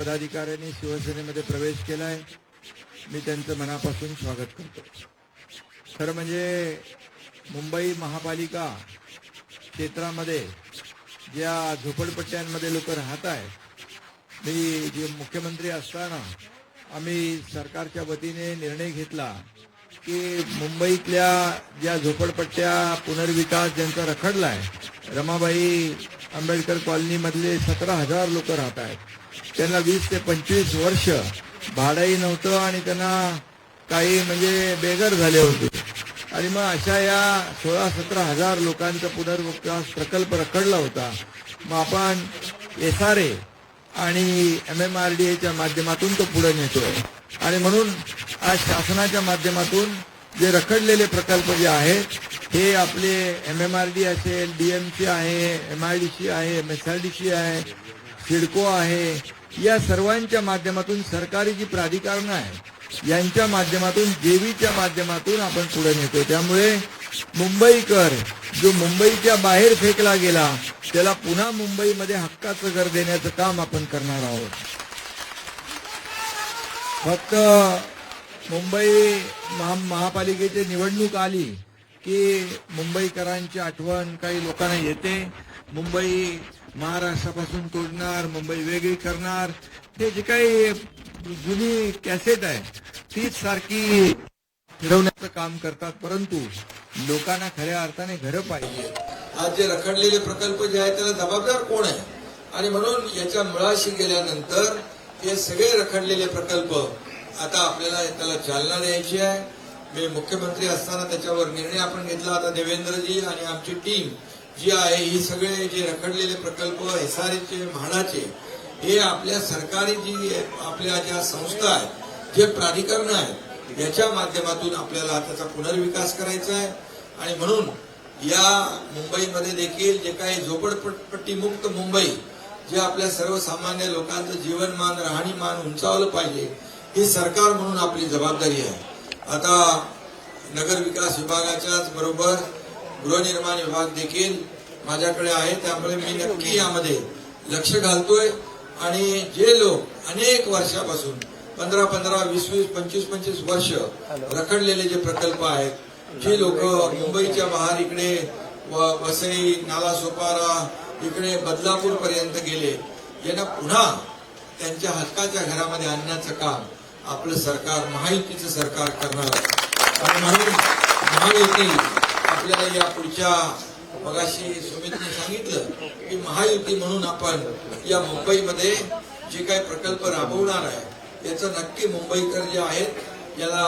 पदाधिकाऱ्यांनी शिवसेनेमध्ये प्रवेश केलाय. मी त्यांचं मनापासून स्वागत करतो. खरं म्हणजे मुंबई महापालिका क्षेत्रामध्ये ज्या झोपडपट्ट्यांमध्ये लोक राहत आहेत मी जे मुख्यमंत्री असताना आम्ही सरकारच्या वतीने निर्णय घेतला की मुंबईतल्या ज्या झोपडपट्ट्या पुनर्विकास ज्यांचा रखडला आहे रमाबाई आंबेडकर कॉलनीमधले सतरा हजार लोक राहत आहेत. त्यांना वीस ते पंचवीस वर्ष भाडंही नव्हतं आणि त्यांना काही म्हणजे बेघर झाले होते. आणि मग अशा या सोळा सतरा हजार लोकांचा पुनर्विकास प्रकल्प रखडला होता. मग आपण एस आर ए आणि एम एम आर डी एच्या माध्यमातून तो पुढे नेतोय आणि म्हणून आज शासनाच्या माध्यमातून जे रखडलेले प्रकल्प जे आहेत हे आपले एम एम आर डी असेल डीएमसी आहे एम आय डी सी आहे M S R D C आहे सिडको आहे या सर्वांच्या माध्यमातून सरकारी जी प्राधिकरणं आहेत यांच्या माध्यमातून जेवीच्या माध्यमातून आपण पुढे नेतो त्यामुळे मुंबईकर जो मुंबईच्या बाहेर फेकला गेला त्याला पुन्हा मुंबईमध्ये हक्काचं घर देण्याचं काम आपण करणार आहोत. फक्त मुंबई महा महापालिकेची निवडणूक आली की मुंबईकरांची आठवण काही लोकांना येते. मुंबई महाराष्ट्रापासून तोडणार मुंबई वेगळी करणार. हे जे काही जुनी कॅसेट आहे तीच सारखी फिरवण्याचं काम करतात. परंतु लोकांना खऱ्या अर्थाने घरं पाहिजे. आज जे रखडलेले प्रकल्प जे आहेत त्याला जबाबदार कोण आहे? आणि म्हणून याच्या मुळाशी गेल्यानंतर हे सगळे रखडलेले प्रकल्प आता आपल्याला त्याला चालना द्यायची आहे. मी मुख्यमंत्री असताना त्याच्यावर निर्णय आपण घेतला. आता देवेंद्रजी आणि आमची टीम जी आहे ही सगळे जे रखडलेले प्रकल्प एसआरएचे म्हाडाचे हे आपल्या सरकारी जी आपल्या ज्या संस्था आहेत जे प्राधिकरण आहेत याच्या माध्यमातून आपल्याला त्याचा पुनर्विकास करायचा आहे. आणि म्हणून या मुंबईमध्ये देखील जे काही झोपडपट्टी मुक्त मुंबई जे आपल्या सर्वसामान्य लोकांचं जीवनमान राहणीमान उंचावलं पाहिजे ही सरकार म्हणून आपली जबाबदारी आहे. आता नगर विकास विभागाच्याच बरोबर गृहनिर्माण विभाग देखील माझ्याकडे आहे. त्यामुळे मी नक्की यामध्ये लक्ष घालतोय. आणि जे लोक अनेक वर्षापासून पंधरा पंधरा वीस वीस पंचवीस पंचवीस वर्ष रखडलेले जे प्रकल्प आहेत जी लोक मुंबईच्या बाहेर इकडे व- नाला नालासोपारा इकडे बदलापूर पर्यंत गेले यांना पुन्हा त्यांच्या हक्काच्या घरामध्ये आणण्याचं काम आपलं सरकार महायुतीचं सरकार करणार. आणि म्हणून महायुती आपल्याला या पुढच्या मगाशी सुमितने सांगितलं की महायुती म्हणून आपण या मुंबईमध्ये जे काही प्रकल्प राबवणार आहे याचं नक्की मुंबईकर जे आहेत याला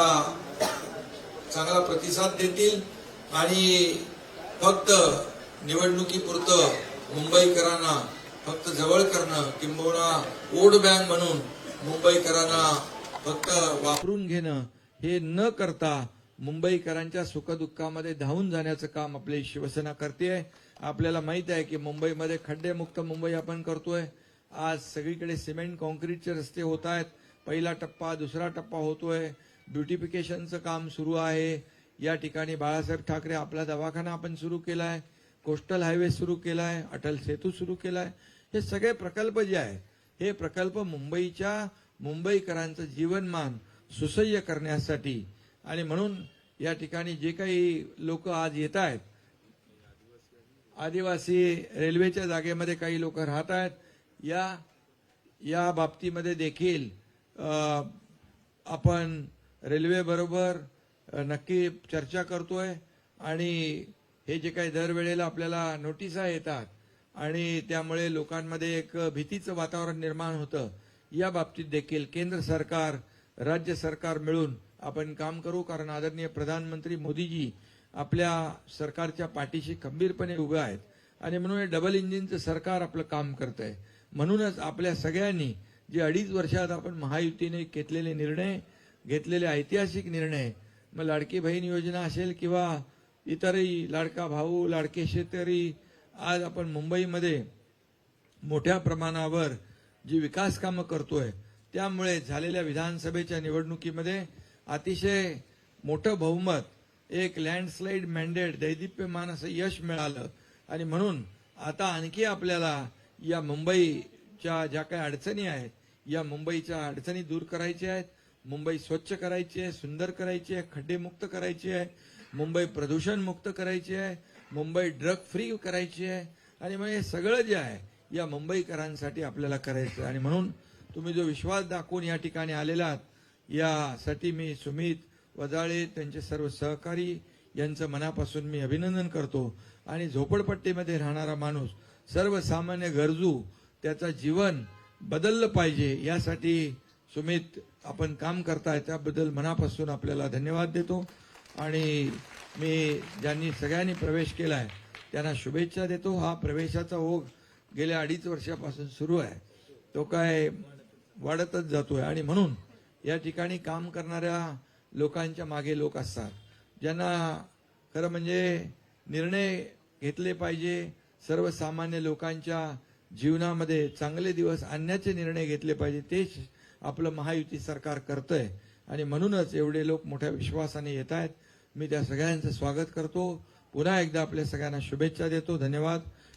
चांगला प्रतिसाद देतील. आणि फक्त निवडणुकीपुरतं मुंबईकरांना फक्त जवळ करणं किंबहुना वोट बँक म्हणून मुंबईकरांना फक्त वापरून घेणं हे न करता मुंबईकरांच्या सुखदुःखामध्ये धावून जाण्याचं काम आपली शिवसेना करते आपल्याला माहीत आहे की मुंबईमध्ये खड्डेमुक्त मुंबई आपण करतोय. आज सगळीकडे सिमेंट कॉन्क्रीटचे रस्ते होत आहेत. पहिला टप्पा दुसरा टप्पा होतोय. ब्युटिफिकेशनचं काम सुरू आहे. या ठिकाणी बाळासाहेब ठाकरे आपला दवाखाना आपण सुरू केला आहे कोस्टल हायवे सुरू केला आहे अटल सेतू सुरू केला आहे हे सगळे प्रकल्प जे आहे हे प्रकल्प मुंबईच्या मुंबईकरांचं जीवनमान सुसह्य करण्यासाठी. आणि म्हणून या ठिकाणी जे काही लोक आज येत आहेत आदिवासी रेल्वेच्या जागेमध्ये काही लोक राहत आहेत या या बाबतीमध्ये देखील आपण रेल्वेबरोबर नक्की चर्चा करतोय. आणि हे जे काही दरवेळेला आपल्याला नोटिसा येतात आणि त्यामुळे लोकांमध्ये एक भीतीचं वातावरण निर्माण होतं. या बाबतीत देखील केंद्र सरकार राज्य सरकार मिळून आपण काम करू. कारण आदरणीय प्रधानमंत्री मोदीजी आपल्या सरकारच्या पाठीशी खंबीरपणे उभे आहेत. आणि म्हणून हे डबल इंजिनचं सरकार आपलं काम करत आहे म्हणूनच आपल्या सगळ्यांनी जे अडीच वर्षात आपण महायुतीने घेतलेले निर्णय घेतलेले ऐतिहासिक निर्णय मग लाडकी बहीण योजना असेल किंवा इतरही लाडका भाऊ लाडके शेतकरी आज आपण मुंबईमध्ये मोठ्या प्रमाणावर जी विकास कामं करतोय त्यामुळे झालेल्या विधानसभेच्या निवडणुकीमध्ये अतिशय मोठं बहुमत एक लँडस्लाईड मॅन्डेट दैदिप्यमान असं यश मिळालं. आणि म्हणून आता आणखी आपल्याला या मुंबईच्या ज्या काही अडचणी आहेत या मुंबईच्या अडचणी दूर करायच्या आहेत. मुंबई स्वच्छ करायची आहे सुंदर करायची आहे खड्डेमुक्त करायची आहे. मुंबई प्रदूषण मुक्त करायची आहे. मुंबई ड्रग फ्री करायची आहे. आणि मग हे सगळं जे आहे या मुंबईकरांसाठी आपल्याला करायचं. आणि म्हणून तुम्ही जो विश्वास दाखवून या ठिकाणी आलेला आहात यासाठी मी सुमित वजाळे त्यांचे सर्व सहकारी यांचं मनापासून मी अभिनंदन करतो. आणि झोपडपट्टीमध्ये राहणारा माणूस सर्वसामान्य गरजू त्याचं जीवन बदललं पाहिजे यासाठी सुमित आपण काम करताय त्याबद्दल मनापासून आपल्याला धन्यवाद देतो. आणि मी ज्यांनी सगळ्यांनी प्रवेश केलाय त्यांना शुभेच्छा देतो. हा प्रवेशाचा ओघ गेल्या अडीच वर्षापासून सुरू आहे. तो काय वाढतच जातोय. आणि म्हणून या ठिकाणी काम करणाऱ्या लोकांच्या मागे लोक असतात. ज्यांना खरं म्हणजे निर्णय घेतले पाहिजे सर्वसामान्य लोकांच्या जीवनामध्ये चांगले दिवस आणण्याचे निर्णय घेतले पाहिजे तेच आपलं महायुती सरकार करतंय. आणि म्हणूनच एवढे लोक मोठ्या विश्वासाने येत आहेत. मी त्या सगळ्यांचं स्वागत करतो. पुन्हा एकदा आपल्या सगळ्यांना शुभेच्छा देतो. धन्यवाद.